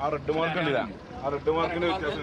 ആ red mark ഉണ്ടില്ല ആ red മാർക്കിന്റെ വ്യത്യാസം.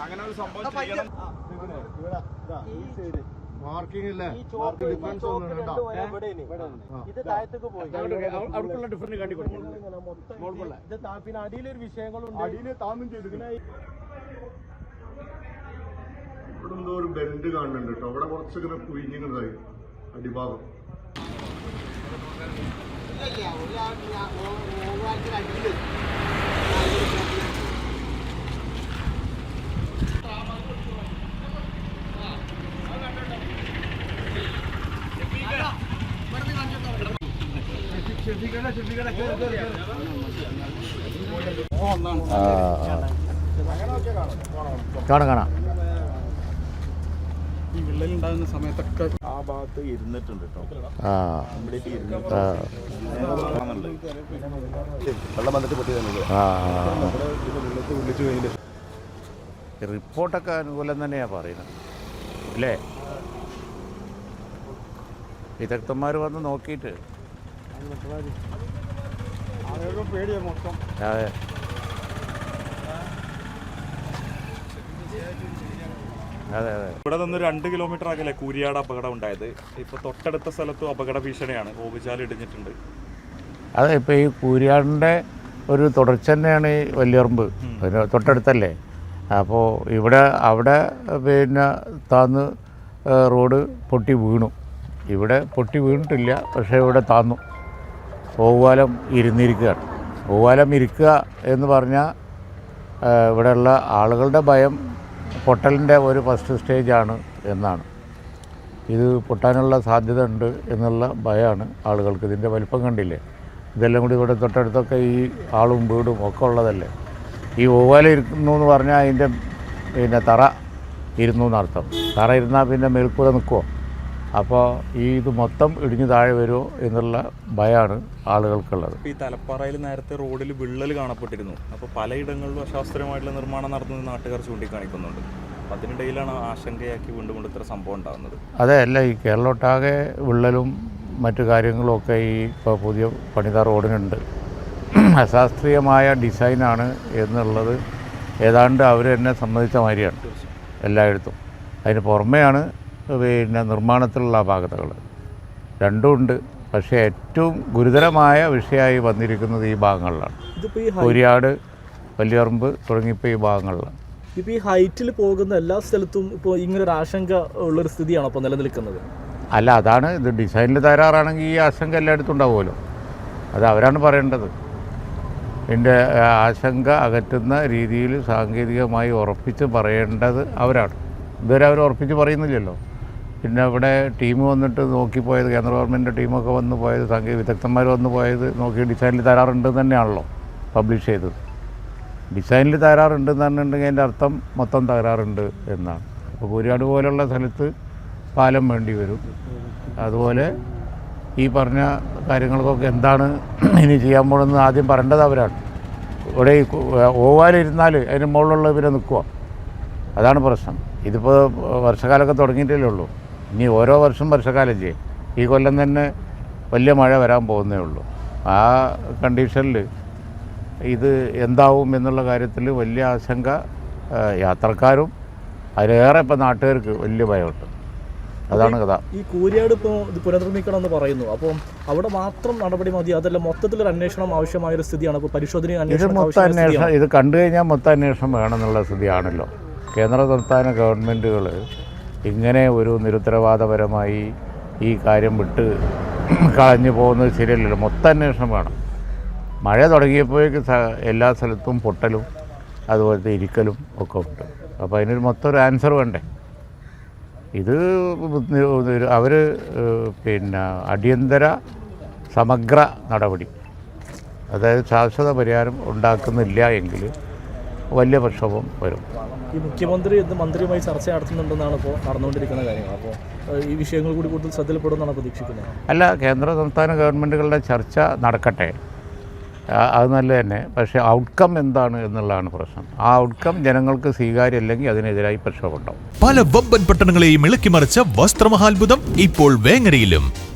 അങ്ങനെ ഒരു സംഭവം ചെയ്യണം മാർക്കിംഗ് ഇല്ലേ ഡിഫറൻസ് ഇത് താഴത്തേക്ക് പോയി. ഡിഫറൻസ് കാട്ടി കൊടുക്കും. ഇത് താ- പിന്നെ അടിയിലൊരു വിഷയങ്ങളുണ്ട്. അടിയിൽ താന്നും ചെയ്തിട്ടുണ്ട് ഇവിടെ എന്തോ ഒരു ബെൻഡ് കാണുന്നുണ്ട് കേട്ടോ. അവിടെ കുറച്ചിങ്ങനെ കുഴിഞ്ഞിങ്ങതായി അടിഭാഗം. കാണാം കാണാം. ഈ വിള്ളൽ ഉണ്ടാകുന്ന സമയത്തൊക്കെ ആ ഭാഗത്ത് ഇരുന്നിട്ടുണ്ട് വെള്ളം വന്നിട്ട് പൊട്ടി ആ വെള്ളത്തിൽ വിളിച്ചു കഴിഞ്ഞിട്ട്. റിപ്പോർട്ടൊക്കെ അനുകൂലം തന്നെയാണ് പറയുന്നത്. അല്ലേ വിദഗ്ധന്മാർ വന്ന് നോക്കിയിട്ട്. അതെ. അതെ അതെ. ഇവിടെ നിന്ന് രണ്ട് കിലോമീറ്റർ അകലെ കൂരിയാട് അപകടം ഉണ്ടായത്. ഇപ്പൊ തൊട്ടടുത്ത സ്ഥലത്തും അപകട ഭീഷണിയാണ്. ഓവുചാൽ ഇടിഞ്ഞിട്ടുണ്ട്. അതെ ഇപ്പൊ ഈ കൂരിയാടിന്റെ ഒരു തുടർച്ച തന്നെയാണ് ഈ വല്യറമ്പ്. പിന്നെ തൊട്ടടുത്തല്ലേ? അപ്പോൾ ഇവിടെ അവിടെ പിന്നെ താന്ന് റോഡ് പൊട്ടി വീണു. ഇവിടെ പൊട്ടി വീണിട്ടില്ല പക്ഷേ ഇവിടെ താന്നു. ഓവാലം ഇരുന്നിരിക്കുകയാണ്. ഓവാലം ഇരിക്കുക എന്ന് പറഞ്ഞാൽ ഇവിടെയുള്ള ആളുകളുടെ ഭയം പൊട്ടലിന്റെ ഒരു ഫസ്റ്റ് സ്റ്റേജാണ് എന്നാണ്. ഇത് പൊട്ടാനുള്ള സാധ്യത ഉണ്ട് എന്നുള്ള ഭയമാണ് ആളുകൾക്ക് ഇതിന്റെ വലിപ്പം കണ്ടില്ലേ? ഇതെല്ലാം കൂടി ഇവിടെ തൊട്ടടുത്തൊക്കെ ഈ ആളും വീടും ഒക്കെ ഉള്ളതല്ലേ? ഈ ഓവാല ഇരുന്നു എന്ന് പറഞ്ഞാൽ അതിന്റെ പിന്നെ തറ ഇരുന്നു എന്നർത്ഥം. തറ ഇരുന്നാൽ പിന്നെ മേൽക്കൂര നിൽക്കുമോ അപ്പോൾ ഈ ഇത് മൊത്തം ഇടിഞ്ഞു താഴെ വരുമോ എന്നുള്ള ഭയമാണ് ആളുകൾക്കുള്ളത്. ഈ തലപ്പാറയിൽ നേരത്തെ റോഡിൽ വിള്ളൽ കാണപ്പെട്ടിരുന്നു. അപ്പോൾ പലയിടങ്ങളിലും അശാസ്ത്രീയമായിട്ടുള്ള നിർമ്മാണം നടത്തുന്നത് നാട്ടുകാർ ചൂണ്ടിക്കാണിക്കുന്നുണ്ട്. അതിനിടയിലാണ് ആശങ്കയാക്കി വീണ്ടും കൊണ്ട് ഇത്ര സംഭവം ഉണ്ടാകുന്നത്. അതെ അല്ല ഈ കേരളമൊട്ടാകെ വിള്ളലും മറ്റു കാര്യങ്ങളും ഒക്കെ ഈ ഇപ്പോൾ പുതിയ പണിത റോഡിനുണ്ട്. അശാസ്ത്രീയമായ ഡിസൈനാണ് എന്നുള്ളത് ഏതാണ്ട് അവർ എന്നെ സമ്മതിച്ച മാതിരിയാണ് എല്ലായിടത്തും. അതിന് പുറമെയാണ് പിന്നെ നിർമ്മാണത്തിലുള്ള അപാകതകൾ രണ്ടുമുണ്ട് പക്ഷേ ഏറ്റവും ഗുരുതരമായ വിഷയമായി വന്നിരിക്കുന്നത് ഈ ഭാഗങ്ങളിലാണ്. കുരിയാട് വലിയറമ്പ് തുടങ്ങിയപ്പോൾ ഈ ഭാഗങ്ങളിലാണ്. ഇപ്പോൾ ഈ ഹൈറ്റിൽ പോകുന്ന എല്ലാ സ്ഥലത്തും ഇപ്പോൾ ഇങ്ങനെ ഒരു ആശങ്ക ഉള്ളൊരു സ്ഥിതിയാണ് അപ്പോൾ നിലനിൽക്കുന്നത്? അല്ല അതാണ് ഇത് ഡിസൈനിൽ തരാറാണെങ്കിൽ ഈ ആശങ്ക എല്ലായിടത്തും ഉണ്ടാവുമല്ലോ. അത് അവരാണ് പറയേണ്ടത്. എന്റെ ആശങ്ക അകറ്റുന്ന രീതിയിൽ സാങ്കേതികമായി ഉറപ്പിച്ച് പറയേണ്ടത് അവരാണ്. ഇതുവരെ അവർ ഉറപ്പിച്ച് പറയുന്നില്ലല്ലോ. പിന്നെ ഇവിടെ ടീം വന്നിട്ട് നോക്കിപ്പോയത് കേന്ദ്ര ഗവൺമെന്റ് ടീമൊക്കെ വന്ന് പോയത് സാങ്കേതിക വിദഗ്ധന്മാർ വന്ന് പോയത് നോക്കി ഡിസൈനിൽ തരാറുണ്ട് തന്നെയാണല്ലോ പബ്ലിഷ് ചെയ്തത്. ഡിസൈനിൽ തകരാറുണ്ടെന്ന് പറഞ്ഞിട്ടുണ്ടെങ്കിൽ അതിന്റെ അർത്ഥം മൊത്തം തകരാറുണ്ട് എന്നാണ്. അപ്പോൾ കൂരിയാട് പോലുള്ള സ്ഥലത്ത് പാലം വേണ്ടി വരും. അതുപോലെ ഈ പറഞ്ഞ കാര്യങ്ങൾക്കൊക്കെ എന്താണ് ഇനി ചെയ്യാൻ പോകുന്നത് ആദ്യം പറയേണ്ടത് അവരാണ്. ഇവിടെ ഓവാലിരുന്നാൽ അതിന് മുകളിലുള്ള ഇവരെ നിൽക്കുക. അതാണ് പ്രശ്നം. ഇതിപ്പോൾ വർഷകാലമൊക്കെ തുടങ്ങിയിട്ടല്ലേ ഉള്ളൂ. ഇനി ഓരോ വർഷം വർഷകാലം ചെയ്യും. ഈ കൊല്ലം തന്നെ വലിയ മഴ വരാൻ പോകുന്നേ ഉള്ളൂ. ആ കണ്ടീഷനിൽ ഇത് എന്താവും എന്നുള്ള കാര്യത്തിൽ വലിയ ആശങ്ക യാത്രക്കാരും അതിലേറെ ഇപ്പം നാട്ടുകാർക്ക് വലിയ ഭയമുണ്ട്. അതാണ് കഥ. ഈ കൂരിയാട് ഇപ്പോൾ ഇത് പുനർനിർമ്മിക്കണം എന്ന് പറയുന്നു. അപ്പം അവിടെ മാത്രം നടപടി മതി അതല്ല മൊത്തത്തിൽ ഒരു അന്വേഷണം ആവശ്യമായ ഒരു സ്ഥിതിയാണ്. അപ്പോൾ പരിശോധന ഇത് അന്വേഷണം മൊത്തം അന്വേഷണം ഇത് കണ്ടു കഴിഞ്ഞാൽ മൊത്തം അന്വേഷണം വേണമെന്നുള്ള സ്ഥിതിയാണല്ലോ. കേന്ദ്ര സംസ്ഥാന ഗവൺമെന്റുകൾ ഇങ്ങനെ ഒരു നിരുത്തരവാദപരമായി ഈ കാര്യം വിട്ട് കളഞ്ഞു പോകുന്നത് ശരിയല്ലല്ലോ. മൊത്തം അന്വേഷണം വേണം. മഴ തുടങ്ങിയപ്പോഴേക്ക് എല്ലാ സ്ഥലത്തും പൊട്ടലും അതുപോലത്തെ ഇരിക്കലും ഒക്കെ ഉണ്ട്. അപ്പോൾ അതിനൊരു മൊത്തം ഒരു ആൻസർ വേണ്ടേ? ഇത് അവർ പിന്നെ അടിയന്തര സമഗ്ര നടപടി. അതായത് ശാശ്വത പരിഹാരം ഉണ്ടാക്കുന്നില്ല എങ്കിൽ വലിയ പ്രക്ഷോഭം വരും. ഈ മുഖ്യമന്ത്രി ഇന്ന് മന്ത്രിയുമായി ചർച്ച നടത്തുന്നുണ്ടെന്നാണ് ഇപ്പോൾ നടന്നുകൊണ്ടിരിക്കുന്ന കാര്യങ്ങൾ. അപ്പോൾ ഈ വിഷയങ്ങൾ കൂടി കൂടുതൽ ശ്രദ്ധയിൽപ്പെടുമെന്നാണ് പ്രതീക്ഷിക്കുന്നത്. അല്ല കേന്ദ്ര സംസ്ഥാന ഗവൺമെന്റുകളുടെ ചർച്ച നടക്കട്ടെ. അത് നല്ല തന്നെ. പക്ഷേ ഔട്ട്കം എന്താണ് എന്നുള്ളതാണ് പ്രശ്നം. ആ ഔട്ട്കം ജനങ്ങൾക്ക് സ്വീകാര്യമല്ലെങ്കിൽ അതിനെതിരായി പ്രക്ഷോഭം ഉണ്ടാവും. പല വമ്പൻ പട്ടണങ്ങളെയും ഇളക്കിമറിച്ച വസ്ത്രമഹാത്ഭുതം ഇപ്പോൾ വേങ്ങരയിലും.